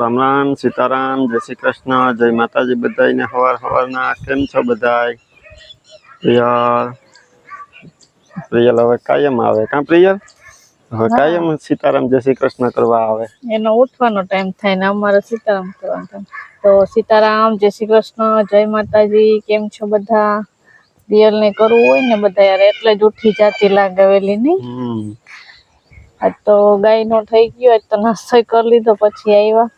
રામ રામ સીતારામ જય શ્રી કૃષ્ણ જય માતાજી બધાને હવાર હવારના. કેમ છો બધાય? પ્રિયલ પ્રિયલ હવે કાયમ આવે. કાં પ્રિયલ? હવે કાયમ સીતારામ જય શ્રી કૃષ્ણ કરવા આવે. એનો ઉઠવાનો ટાઈમ થાય ને અમારે સીતારામ કરવાનો. તો સીતારામ જય શ્રી કૃષ્ણ જય માતાજી કેમ છો બધા? રિયલ ને કરવું હોય ને બધા યાર એટલે જ ઉઠી જાતી લાગાવેલી નહીં? આજ તો ગાય નો થઈ ગયો આજ તો નાસ્તો કરી લીધો પછી આવ્યા.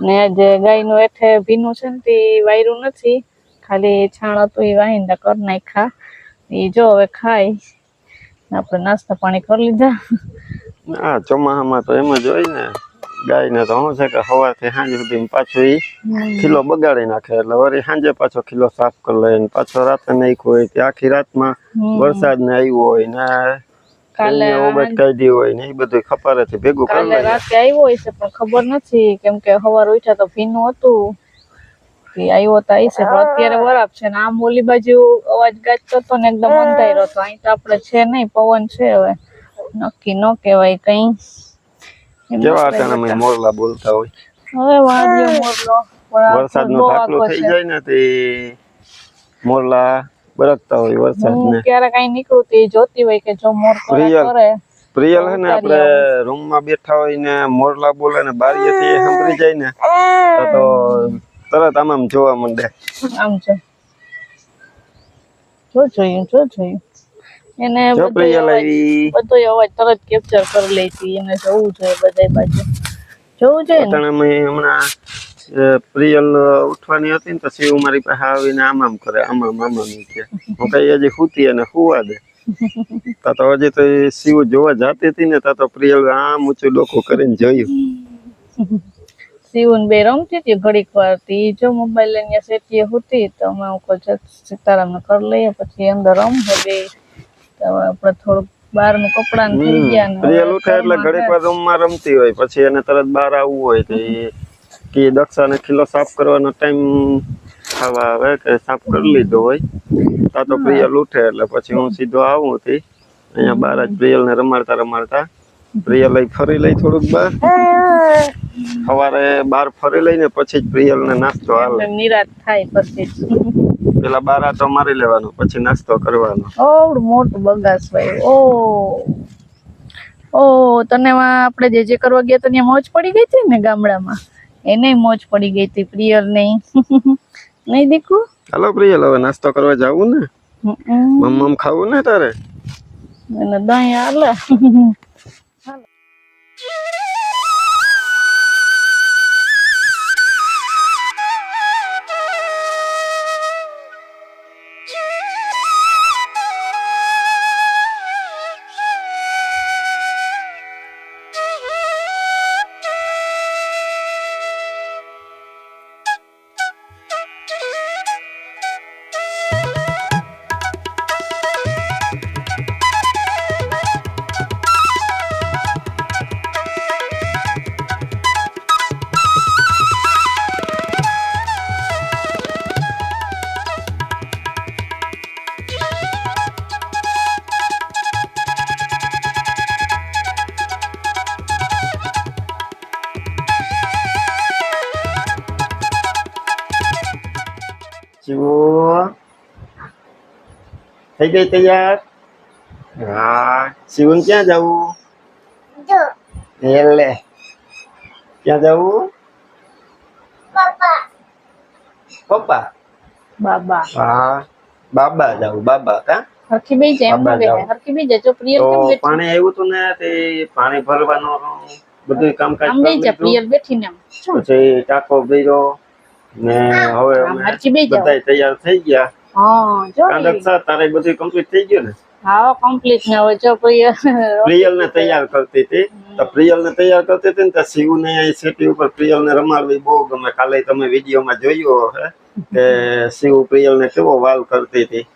ને આજે ગાયનું એઠે ભીનું છે ને તે વાયરું નથી. ખાલી છાણ હતું એ વાહિંદા કરી નાખ્યા. એ જો હવે ખાય. આપણે નાસ્તા પાણી કરી લીધા. આ ચોમાસામાં તો એમ જ હોય ને. ગાયને તો શું છે કે સવારથી સાંજ સુધી પાછું એ ખીલો બગાડી નાખે એટલે વળી સાંજે પાછો ખીલો સાફ કરી લે પાછો રાતે નાખ્યો હોય તે આખી રાતમાં. વરસાદ ને આવ્યો હોય ને કાલે કાલે ઓબટ કાઢી હોય ને એ બધું ખપારેથી ભેગું કરી કાલે રાતે આવ્યો પણ ખબર નથી કેમ કે સવાર ઉઠ્યા તો ભીનું હતું. કે આવ્યો તો આવી છે પણ અત્યારે બરાબર છે ને આમ ઓલી બાજુ અવાજ ગાજતો હતો ને એકદમ અંધારો હતો. અહીં તો આપણે છે નહીં પવન છે હવે. નક્કી ન કહેવાય કઈ. કેવા મોરલા બોલતા હોય. હવે વાંધો મોરલો પણ આ વરસાદ નો બહુ ધાકલો આખો થઈ જાય ને તે મોરલા બરકતા હોય વરસાદ ને ક્યારે કઈ નીકળતી જોતી હોય કે જો મોર કરે પ્રિયલ. હે ને આપણે રૂમમાં બેઠા હોય ને મોરલા બોલે ને બારીએ થી સાંભળી જાય ને તો તરત આમ આમ જોવા માંડે. આમ છે જો જોઈએ જો જોઈએ. એને બધો અવાજ તરત કેપ્ચર કરી લેતી એને જોવું જોઈએ બધાય બાજુ. જોવું જોઈએ હમણાં પ્રિયલ ઉઠવાની હતી ને તો શિવ મારી પાસે આવીને આમ આમ કરે આમ આમ આમ આમ કે. હું કઈ હજી હુતી અને હુવા દે. તા તો હજી તો શિવ જોવા જાતી હતી ને તા તો પ્રિયલ આમ ઊંચું ડોકું કરીને જોયું. શિવન બે રમતી હતી ઘડીક વાર તી જો મોબાઈલ લઈને સેટીએ હતી તો અમે હું કહું ચાલ સીતારામ ને કરી લઈએ પછી અંદર રમ બે તો હવે આપણે થોડુંક બહારનું કપડા ને થઈ ગયા પ્રિયલ હવે ઉઠે એટલે ઘડીક વાર રૂમમાં રમતી હોય પછી એને તરત બહાર આવવું હોય તો એ કે દક્ષાને ખીલો સાફ કરવાનો ટાઈમ થવા આવે કે સાફ કરી લીધો હોય તા તો પ્રિયલ ઉઠે એટલે પછી હું સીધો આવું હતી. અહીંયા બાર જ પ્રિયલને રમાડતા રમાડતા પ્રિયલ ફરી લઈ થોડુંક બહાર. સવારે બહાર ફરી લઈને પછી જ પ્રિયલને નાસ્તો આવે નિરાશ થાય પછી. પેલા બારા તો મારી લેવાનો પછી નાસ્તો કરવાનો. ઓવડું મોટું બગાસ ભાઈ. ઓ. ઓ તને આપણે જે જે કરવા ગયા તો ત્યાં મોજ પડી ગઈ હતી ને ગામડામાં? એને મોજ પડી ગઈ હતી પ્રિયર નહીં નહીં દીકુ? હાલો પ્રિયલ હવે નાસ્તો કરવા જાવું ને? મમ મમ ખાવું ને તારે? એને દહીં હાલે થઈ ગઈ તૈયાર? હા. શિવન ક્યાં જવું? એટલે. ક્યાં જવું? પપ્પા? બાબા. હા. બાબા જવું બાબા કા? હરખી બેઈ જાય એમ. જાઓ. હરખી બેઈ જાય જો પ્રિયલ તો કેમ બેઠી? પાણી આવ્યું તું ને તે પાણી ભરવાનો બધું કામકાજ આમ કરી જા લીધું. બેઠી ને શું? છે ટાંકો ભર્યો ને હવે અમે હરખી જાઓ. બધાય તૈયાર થઈ ગયા. હા જો તારે બધું કમ્પ્લીટ થઈ ગયું ને? હા કમ્પ્લીટ ને હવે જો પ્રિયલ પ્રિયલ ને તૈયાર કરતી હતી. તો પ્રિયલ ને તૈયાર કરતી હતી ને તો શિવ ને અહીં સેટી ઉપર પ્રિયલ ને રમાડવી બહુ ગમે. કાલે તમે વિડીયોમાં જોયું હશે કે શિવ પ્રિયલ ને કેવો વાલ કરતી હતી.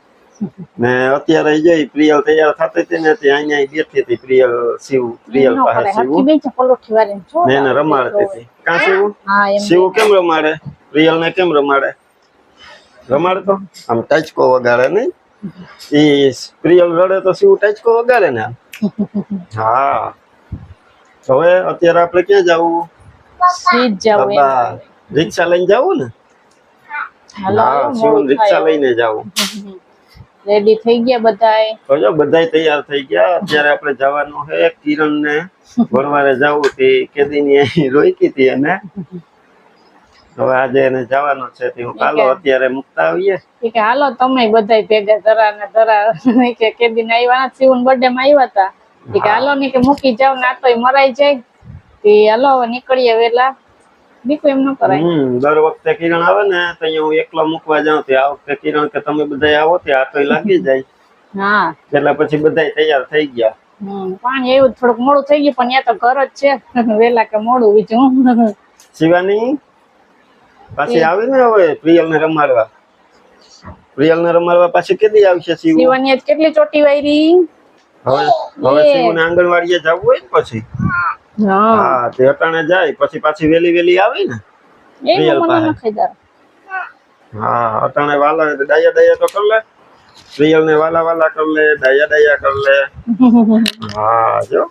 ને અત્યારે જોઈ પ્રિયલ તૈયાર થતી હતી ને ત્યાં અહીંયા બેઠી હતી પ્રિયલ શિવ પ્રિયલ પાસે શિવ. ને એને રમાડતી હતી. કાં શિવ? શિવ કેમ રમાડે? પ્રિયલ ને કેમ રમાડે? રમાડતો આમ ટચકો વગાડે નહીં. એ પ્રિયલ રડે તો શિવ ટચકો વગાડે ને હા. હવે અત્યારે આપણે ક્યાં જવું? રિક્ષા લઈને જાવું ને? હા શિવન રિક્ષા લઈને જાવું? રેડી થઈ ગયા બધાય? તો જો બધાય તૈયાર થઈ ગયા. અત્યારે આપણે જવાનું છે કિરણ ને વરવારે જવું તે કેદી ની અહીં રોકી હતી એને. હવે આજે એને જવાનો છે તે હું કાલો અત્યારે મુકતા આવીએ. કે હાલો તમે બધાય ભેગા ધરા ને ધરા કે કે દિન આવ્યા શિવન બર્થડે માં આવ્યા હતા કે હાલો ને કે મૂકી જાવ ના તો મરાઈ જાય. તે હાલો નીકળીએ વેલા. નીકળું એમ ન કરાય. દર વખતે કિરણ આવે ને તો અહીંયા હું એકલો મૂકવા જાઉં તે આ વખતે કિરણ કે તમે બધા આવો તે આટો લાગી જાય. હા. એટલે પછી બધા તૈયાર થઈ ગયા. પાણી એવું થોડુંક મોડું થઈ ગયું પણ ત્યાં તો ઘર જ છે. વેલા કે મોડું બીજું. શિવાની? પાછી આવે ને હવે પ્રિયલ ને રમાડવા? પ્રિયલ ને રમાડવા પાછી કેદી આવશે શિવાની આજ કેટલી ચોટી વાયરી? હવે હવે ને આંગણવાડીએ જવું હોય ને પછી? હા. તે અટાણે જાય પછી પાછી વેલી વેલી આવે ને? પ્રિયલ રિયલ પાસે. હા અટાણે વાલા ડાયા ડાયા તો કર લે. પ્રિયલ ને વાલા વાલા કર લે ડાયા ડાયા કર લે. હા જો.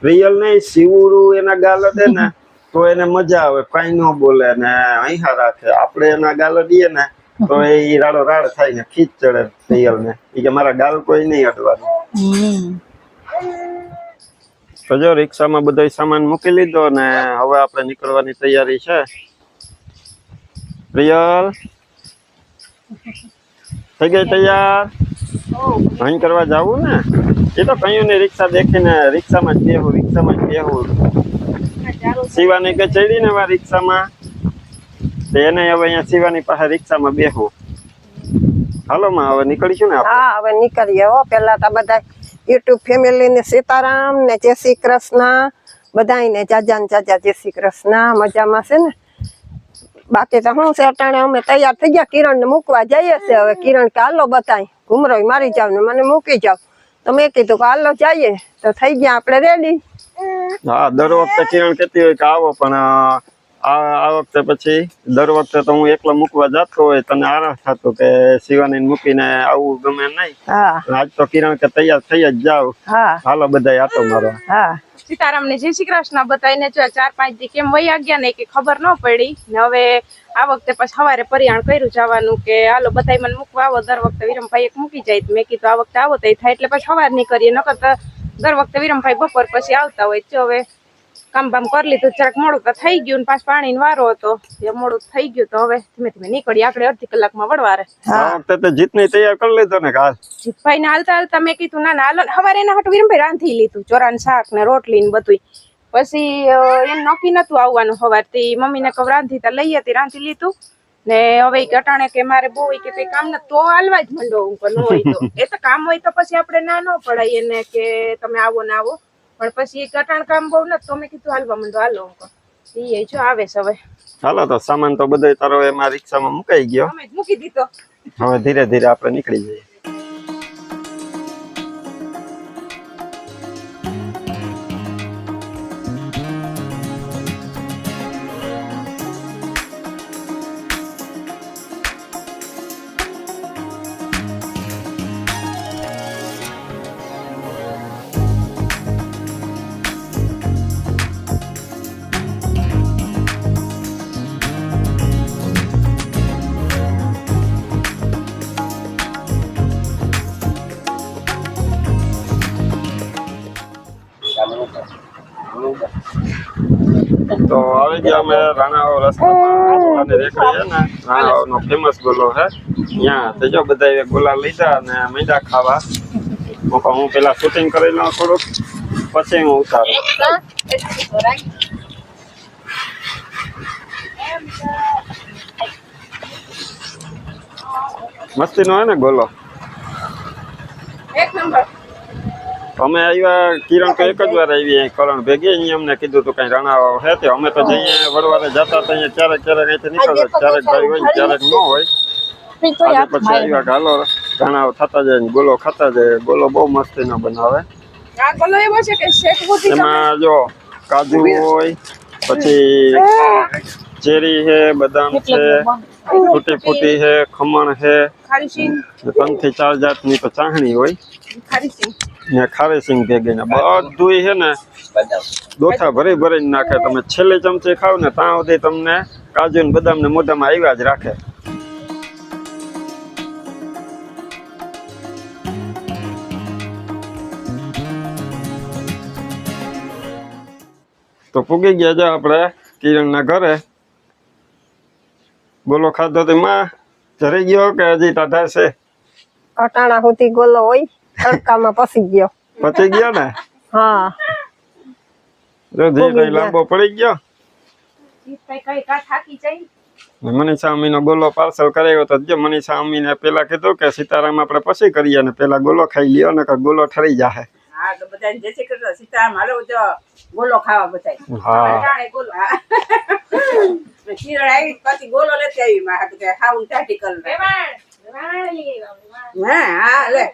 પ્રિયલ ને શિવરું એના ગાલ દે ને. તો એને મજા આવે કઈ ન બોલે ને અહીંયા રાખે. આપણે એના ગાલ દઈએ ને તો એ રાડો રાડ થાય ને ખીચ ચડે પ્રિયલ ને એ કે મારા ગાલ કોઈ નહીં અડવાનું. તો જો રિક્ષામાં બધો સામાન મૂકી લીધો ને હવે આપણે નીકળવાની તૈયારી છે. પ્રિયલ થઈ ગઈ તૈયાર? અહીં કરવા જાવું ને? એ તો કયું ને રિક્ષા દેખીને રિક્ષામાં જ બેહું રિક્ષામાં જ બેહું. શિવાની કે ચડી ને રિક્ષામાં? એને હવે અહીંયા શિવાની પાસે રિક્ષામાં બેહો. હાલો માં, હવે નીકળીશું ને હા, હવે નીકળીએ હો. પેલા તો બધા યુટ્યુબ ફેમિલી ને સીતારામ ને જય શ્રી કૃષ્ણ. બધાને જાજા ને જાજા જય શ્રી કૃષ્ણ. મજામાં છે ને? બાકી તો છે, અટાણે અમે તૈયાર થઈ ગયા. કિરણ ને મૂકવા જઈએ છે હવે. કિરણ કે હાલો બતાય ઘુમરોય મારી જાવ ને મને મૂકી જાવ. તો મેં કીધું કે હાલો જઈએ. તો થઈ ગયા, આપણે રેડી હા દર વખતે કિરણ કહેતી હોય કે આવો પણ આ વખતે પછી દર વખતે તો હું એકલો મૂકવા જતો હોય તને આરામ થતો કે શિવાની મૂકીને આવવું ગમે નહીં. આજ તો કિરણ કે તૈયાર થઈ જ જાવ. હાલો બધા આટો મારો. હા. સીતારામ ને જય શ્રી કૃષ્ણ બતાવીને જો ચાર પાંચ દી કેમ વહી ગયા ને કે ખબર ન પડી. ને હવે આ વખતે પછી સવારે પરિયાણ કર્યું જવાનું કે હાલો બધાય મને મૂકવા આવો. દર વખતે વિરમભાઈ એક મૂકી જાય તો મેં કીધું આ વખતે આવો તો થાય એટલે પછી સવાર નહીં કરીએ નકર તો દર વખતે વિરમભાઈ બપોર પછી આવતા હોય જો હવે કામ બામ કરી લીધું જરાક મોડું તો થઈ ગયું ને પાછ પાણી વારો હતો. એ મોડું થઈ ગયું તો હવે ધીમે ધીમે નીકળી આપણે અડધી કલાકમાં વળવારે. જીતની તૈયાર કરી લીધો ને કાલ. જીતભાઈ ને હાલતા હાલતા મેં કીધું ના ના હાલો ને હવારે એના હાટું વિરમભાઈ રાંધી લીધું ચોરાન શાક ને રોટલી ને બધું પછી એમ નોકી નક્કી નતું આવવાનું હવારથી મમ્મીને કહું રાંધી તો લઈ હતી રાંધી લીધું. ને હવે અટાણે કે મારે બહુ હોય કે કઈ કામ ના તો હાલવા જ મંડો હું ન હોય તો. એ તો કામ હોય તો પછી આપણે ના ન પડાય એને કે તમે આવો ને આવો. પણ પછી અટાણ કામ બહુ નથી તો મેં કીધું હાલવા મંડો હાલો હું એ જો આવે છે હવે. હાલો તો સામાન તો બધો તારો એમાં રિક્ષામાં મુકાઈ ગયો. મૂકી દીધો. હવે ધીરે ધીરે આપણે નીકળી જઈએ. તો આવી ગયા અમે રાણાઓ રસ્તામાં અને રેકડી ને રાણાઓનો ફેમસ ગોલો છે ત્યાં તો જો બધા ગોલા લીધા અને મેંદા ખાવા. હું પેલા શૂટિંગ કરી લઉં થોડુંક. પછી હું ઉતારું. મસ્તી નો હે ને ગોલો? એક નંબર. અમે આવ્યા કિરણ તો એક જ વાર આવી અહીં કરણ ભેગી. અહીંયા અમને કીધું તું કઈ રણાવો હે તે. અમે તો જઈએ વડવારે જતા તો અહીંયા ક્યારેક ક્યારેક અહીંથી નીકળતા ક્યારેક ભાઈ હોય ને ક્યારેક ન હોય. ઈ તો આજે યાદ પછી થાય. આવ્યા કે હાલો રણાવો થતા જાય ને ગોલો ખાતા જાય. ગોલો બહુ મસ્તીનો બનાવે. આ ગલો એવો છે કે શેક બુદ્ધિ એમાં જો કાજુ હોય પછી ચેરી હે બદામ એટલે છે જ બંધ. ફૂટી ફૂટી હે ખમણ હે ખારી સિંગ. ને ત્રણથી ચાર જાતની તો ચાહણી હોય. ખારી સિંગ ને ખારી સિંગ ભેગી ને. બધું છે. ને દોથા ભરી ભરીને નાખે. તમે છેલ્લે ચમચી ખાવ ને ત્યાં સુધી તમને કાજુ ને બદામ ને મોઢામાં આવ્યા જ રાખે. તો પૂગી ગયા જો આપણે કિરણના ઘરે. બોલો ખાધો તો માં? જરી ગયો કે હજી ટાઢા છે? અટાણા સુધી ગોલો હોય. તડકામાં પસી ગયો. પચી ગયો ને? હા. જો જે કઈ લાંબો પડી ગયો. કઈ કઈ કા થાકી જાય. મનીષા અમ્મીનો ગોલો પાર્સલ કરાયો તો જો મનીષા અમ્મીને પેલા કીધું કે સીતારામ આપણે પછી કરીએ ને પેલા ગોલો ખાઈ લ્યો ને ગોલો ઠરી જાહે. હા તો બધા જય શ્રી કૃષ્ણ સીતારામ હાલો ગોલો ખાવા બધા હા. ગોલો હા. આવી પછી ગોલો લેતી આવી માં ખાવું ટાટી કર હા હા લે.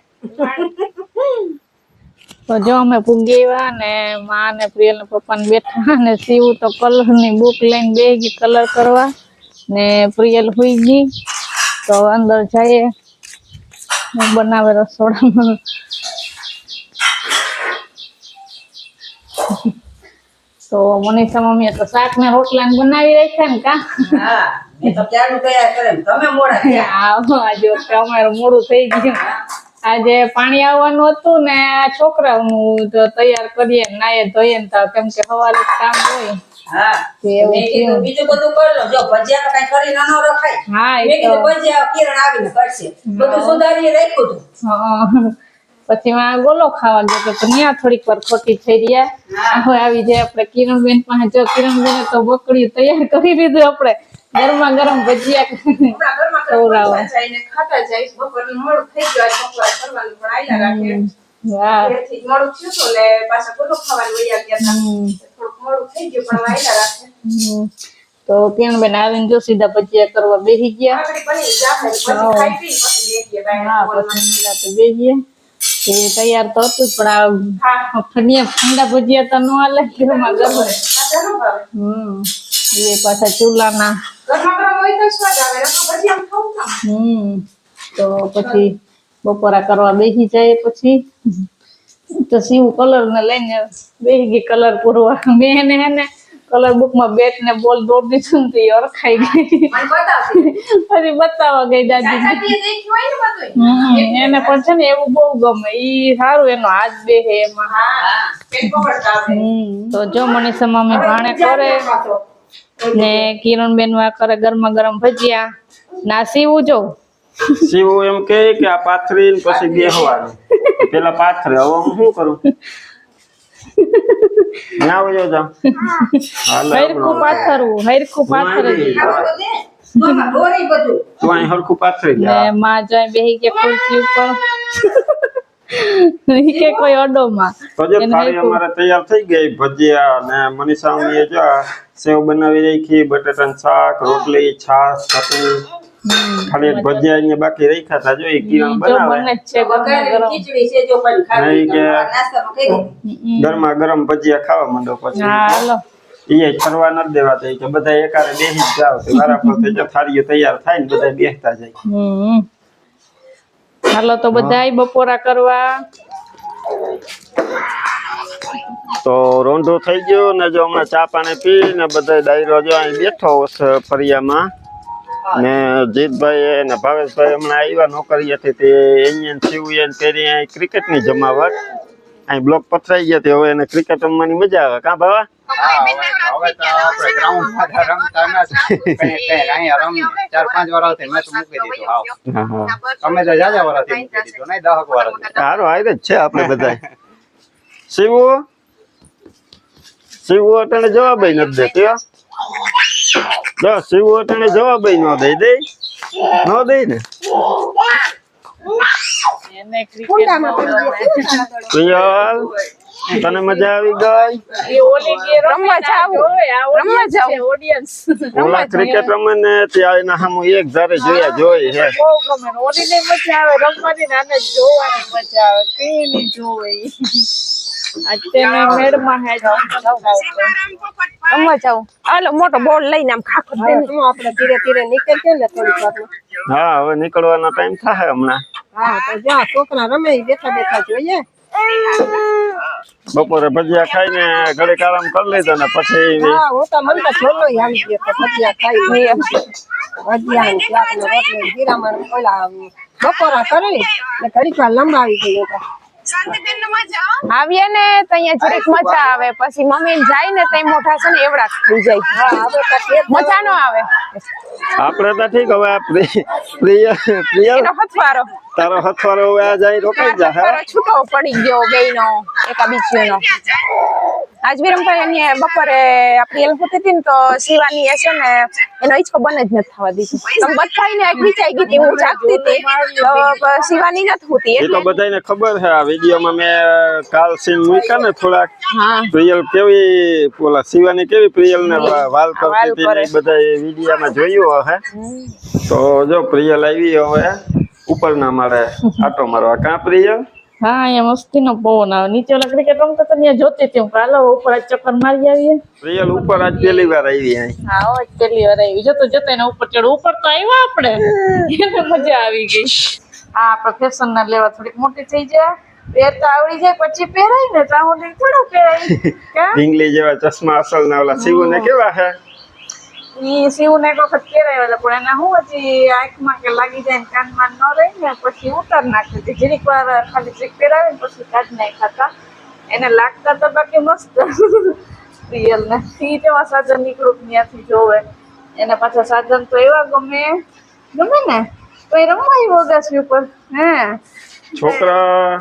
તો જો અમે પૂગી ને માં ને પ્રિયલ ને પપ્પા ને બેઠા ને શિવ તો કલરની બુક લઈને બે ગઈ કલર કરવા ને પ્રિયલ હુઈ ગઈ. તો અંદર જઈએ. બનાવે રસોડામાં. તો મનીષા મમ્મીએ તો શાક ને રોટલા બનાવી રાખ્યા ને કા? હા મેં તો ક્યારનું તૈયાર કરે તમે મોડા આવો આજે અમારું મોડું થઈ ગયું. આજે પાણી આવવાનું હતું ને આ છોકરાઓનું તો તૈયાર કરીએ નાયે ધોઈએ ને તો કેમ કે સવારે કામ હોય. હા. બીજું બધું કરી લો. જો ભજીયા કઈ કરી ન રખાય. હા મેં એ કીધું ભજીયા કિરણ આવીને કરશે. બધું સુધારી રાખ્યું હતું. પછી માં ગોલો ખાવા ગયો તો ત્યાં થોડીક વાર ખોટી થઈ રહ્યા. આવી જાય આપણે કિરણબેન પાસે. જો કિરણબેને તો બકડી તૈયાર કરી દીધું આપણે. ગરમા ગરમ ભજીયા ખવડાવો. ખાતા જાય બપોરનું મોડું થઈ ગયું. આજ કરવાનું પણ આયલા રાખે. ઘરેથી મોડું થયું હતું ને પાછા ગોલો ખાવાનું વયા ગયા હતા. થોડુંક મોડું થઈ ગયું પણ આયલા રાખે. તો કિરણબેન આવીને જો સીધા ભજીયા કરવા બેસી ગયા. બેસીએ તે તૈયાર તો હતું પણ આ ઠંડા ભજીયા તો ન હાલે. ગરમા ગરમ. હમ. એ પાછા ચૂલાના. હમ તો પછી બપોરા કરવા બેસી જાય પછી. તો સીવું કલર ને લઈને બેસી ગઈ કલર પૂરવા. મેં એને કલર બુકમાં બેટ ને બોલ દોડ દીધું ને તે અરખાઈ ગઈ. પછી બતાવવા ગઈ દાદી એને પણ છે ને એવું બહુ ગમે. ઈ સારું એનો હાથ બે હે. એમાં તો જો મનીષા મમ્મી ભાણે કરે. ને કિરણ બેન કરે ગરમા ગરમ ભજીયા. ના સીવું જો. સીવું એમ કે આ પાથરી ને પછી બેહવાનું. પેલા પાથરે હવે હું શું કરું? ના હરખું પાથરવું હરખું પાથરવું આ બધું દે. આમાં ઢોરી બધું. તું અહીં હરખું પાથરી જા માં જાય બેહી કે ખુરશી ઉપર. કે કોઈ અડોમાં તો જો થાળી અમારે તૈયાર થઈ ગઈ ભજીયા ને મનીષા જો આ સેવ બનાવી રાખી બટાટાનું શાક રોટલી છાશ ચટણી. ખાલી ભજીયા ને બાકી રાખ્યા હતા જો એ કિરણ બનાવે. ગરમા ગરમ. ભજીયા ખાવા માંડો પછી. એ ફરવા ઈ કે બધા એકારે બેસી જ જાવ તો વારા ફરતે જો થાળીઓ તૈયાર થાય ને બધા બેસતા જાય. હાલો તો બધાય બપોરા કરવા. તો રોંધો થઈ ગયો ને જો હમણાં ચા પાણી પી ને બધા ડાયરો જો અહીં બેઠો છે ફરિયામાં. ને જીતભાઈ ને ભાવેશભાઈ હમણાં આવ્યા નોકરીએથી તે અહીંયા શિવયન તેરી અહીં ક્રિકેટની જમાવટ. અહીં બ્લોક પથરાઈ ગયા હવે એને ક્રિકેટ રમવાની મજા આવે. કાં ભાવા? સારું હારે જ છે આપણે બધા શિવો શિવો અટાણે જવાબ નથી દેતી. જો અટણે અટાણે જવાબ ન દઈ દે. ન દઈ ને. તને મજા આવી ગઈ? એ રમવા જાવું. રમવા જાવું. ઓડિયન્સ ઓલા ક્રિકેટ રમે ને ત્યાં એના સામુ એક ધારે જોયા જોઈ હે બહુ ગમે ઓલી ને મજા આવે રમવાની જોવાની મજા આવે. કઈ ની જોવે. અત્યારે ભજીયા હે જ રમવા જાવ હાલો મોટો બોલ લઈને આમ ખાખો હું આપણે ધીરે ધીરે નીકળીએ ને થોડીક વારમાં? હા હવે નીકળવાનો ટાઈમ થાય હમણાં. હા તો જ્યાં છોકરા રમે બેઠા બેઠા જોઈએ. બપોરે ભજીયા ખાઈને ઘડીક આરામ કરી લીધો ને પછી હા હું તો મને તો છોલો આવી ગયો તો ભજીયા ખાઈ ભજીયા ને રોટલી ઓલા બપોરા કરી ને ઘડીક વાર લંબાવી ગયું તો. આવીએ ને તો અહીંયા જરીક મજા આવે. પછી મમ્મી જાય ને ત્યાં મોઢા છે ને એવડા થઈ જાય. મજા નો આવે. આપડે તો ઠીક હવે પ્રિય પ્રિય એનો હથવારો. તારો હથવારો આ જાય રોકાઈ જા હથવારો છૂટો પડી ગયો બેયનો એકા બીચનો આજ વિરમભાઈ એની બપોરે આપણી હેલ્પ હતી ને તો શિવાની એ છે ને એનો ઈચ્છો બને જ નથી થવા દીધી. તમ બધાને એક વિચાઈ ગઈ હતી હું જાગતી હતી શિવાની નથી હોતી એ તો બધાને ખબર છે આ વિડીયોમાં મેં કાલ સીન મૂક્યા ને થોડાક. હા. પ્રિયલ કેવી બોલા શિવાની કેવી પ્રિયલ ને વાલ કરતી હતી બધા એ બધા જોયું હે. તો જો પ્રિયલ આવી હવે. ઉપરના માળે આટો મારવા. કાં હા હા અહીંયા મસ્તીનો પવન આવે. નીચે ઓલા ક્રિકેટ રમતા તો ત્યાં જોતી હતી હું કે ઉપર આજ ચક્કર મારી આવીએ. પ્રિયલ ઉપર આજ પહેલી વાર આવી અહીં. હા આજ પહેલી વાર આવી. જતો જતો એને ઉપર ચડ ઉપર તો આવ્યા આપણે. એને મજા આવી ગઈ. હા આપણે ફેશન ના લેવા થોડીક મોટી થઈ જાય પહેરતા આવડી જાય પછી પહેરાય ને તો હું થોડો પહેરાય. કા? ઢીંગલી જેવા ચશ્મા અસલ ના ઓલા શિવ ને કેવા હે? ઈ શિવ ને એક વખત પહેરાવેલા પણ એના હું હજી આંખમાં કે લાગી જાય ને કાનમાં ન રહી ને પછી ઉતાર નાખી હતી. જરીક વાર ખાલી ચેક પહેરાવે ને પછી કાઢ નાખ્યા એને લાગતા તો બાકી મસ્ત. રિયલ ને ઈ જેવા સાધન નીકળું ત્યાંથી જોવે. એને પાછા સાધન તો એવા ગમે. ગમે ને? તો એ રમાય વગાસી ઉપર. હે. છોકરા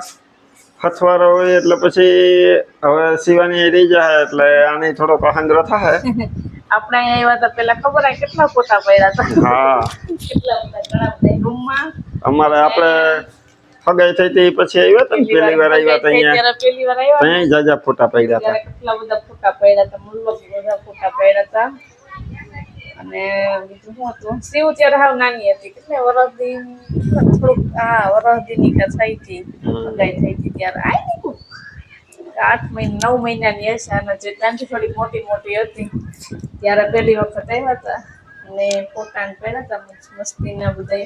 હથવારો હોય એટલે પછી હવે શિવાની રહી જાય એટલે આની થોડોક અહંગ્રહ થાય. આપણે અહીંયા આવ્યા હતા પેલા ખબર આ કેટલા ફોટા પડ્યા હતા? હા. કેટલા બધા ઘણા બધા. રૂમમાં? અમારે આપણે ફગાઈ થઈ હતી પછી આવ્યા હતા ને પહેલી વાર આવ્યા હતા અહીંયા. પહેલી વાર આવ્યા ત્યાં જાજા ફોટા પડ્યા હતા. કેટલા બધા ફોટા પડ્યા હતા? મુલ્લો બધા ફોટા પડ્યા હતા. અને બીજું શું હતું? શિવ ત્યારે હાવ નાની હતી કેટલા વરસથી થોડુંક હા વરસથી નિકા થઈ હતી. ફગાઈ થઈ હતી ત્યારે. આવી. આઠ મહિના, નવ મહિનાની હશે અને જે ત્યાંથી થોડી મોટી મોટી હતી, ત્યારે પહેલી વખત આવ્યા હતા. અને ફોટા ને હતા, મસ્ત- મસ્તીના બધા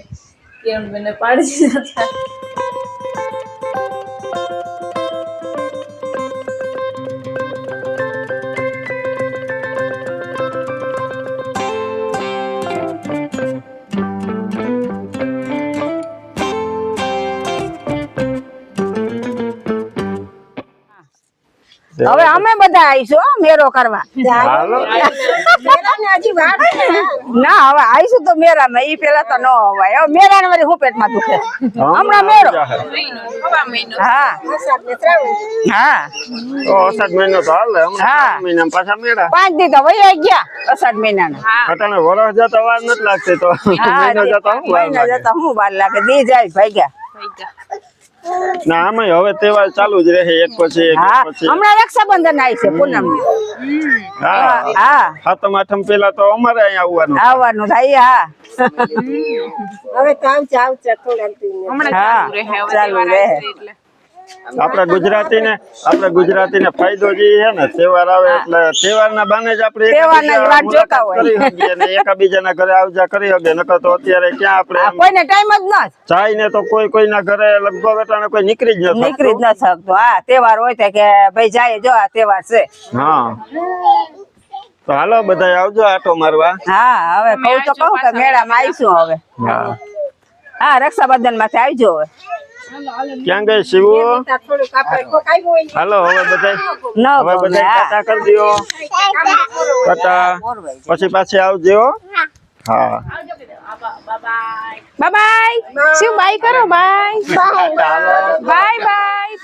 કેમ બેને પાડી દીધા હતા. હવે અમે બધા આવીશું હો, મેરો કરવા. ના? હવે આવીશું તો મેરામાં ઈ પેલા તો ન અવાય. હવે મેરા ને વળી હું પેટમાં દુખે? હમણાં મેરો હા. ને હા. અષાઢ મહિનો તો હાલે. હા. શ્રાવણ પાછા મેળા. પાંચ દી તો વહી ગયા અષાઢ મહિનાના. અટાણે વરસ જતા વાર નથી લાગતી તો મહિનો લાગે? જતા હું વાર લાગે. દી જાય ભાગ્યા. ના આમાં હવે તહેવાર ચાલુ જ રહે એક પછી એક, હા પછી હમણાં રક્ષાબંધન આવી છે પૂનમ હા. હા સાતમ આઠમ પેલા તો અમારે અહીંયા આવવાનું. આવવાનું થાય હા. હવે તો આવશે ચાવ દી હમણાં ચાલુ રહે. હવે ચાલુ રહે. એટલે આપણા ગુજરાતી ને આપણા ગુજરાતી ને ફાયદો જે છે ને તહેવાર આવે એટલે તહેવાર ના બાને જ આપણે એકાબીજાના ઘરે આવજા કરી શકીએ નકર તો અત્યારે ક્યાં આપણે આ કોઈને ટાઈમ જ ના જાય ને તો કોઈ કોઈના ઘરે લગભગ અટાણે કોઈ નીકળી જ ન નીકળી જ ન શકતો. હા તહેવાર હોય કે ભાઈ જાય જો આ તહેવાર છે. હા. તો હાલો બધા આવજો આટો મારવા. હા હવે કહું તો કહું કે મેળામાં આવીશું હવે. હા. હા રક્ષાબંધનમાંથી આવજો હવે. ક્યાં ગઈ શિવ? હાલો હવે બધા હવે બધા ટાટા કરી દો ટાટા પછી પાછી આવજો હા. બાય. બાય. શિવ બાય કરો બાય. Bye bye.